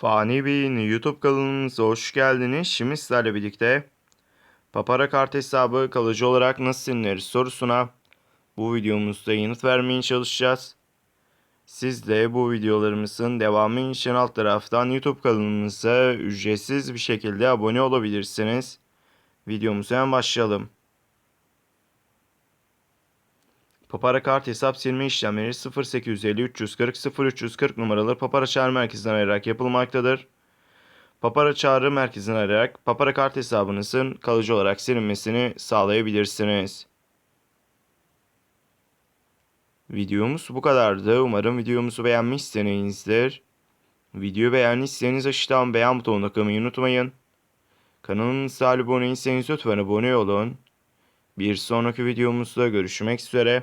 Fani Bey'in YouTube kanalımıza hoş geldiniz. Şimdi sizlerle birlikte Papara kart hesabı kalıcı olarak nasıl silinir sorusuna bu videomuzda yanıt vermeye çalışacağız. Siz de bu videolarımızın devamı için alt taraftan YouTube kanalımıza ücretsiz bir şekilde abone olabilirsiniz. Videomuza hemen başlayalım. Papara kart hesap silme işlemleri 0850 340 0340 numaralı Papara çağrı merkezinden arayarak yapılmaktadır. Papara çağrı merkezini arayarak Papara kart hesabınızın kalıcı olarak silinmesini sağlayabilirsiniz. Videomuz bu kadardı. Umarım videomuzu beğenmişsinizdir. Videoyu beğendiyseniz aşağıdan beğen butonuna kılmayı unutmayın. Kanalımıza abone değilseniz lütfen abone olun. Bir sonraki videomuzda görüşmek üzere.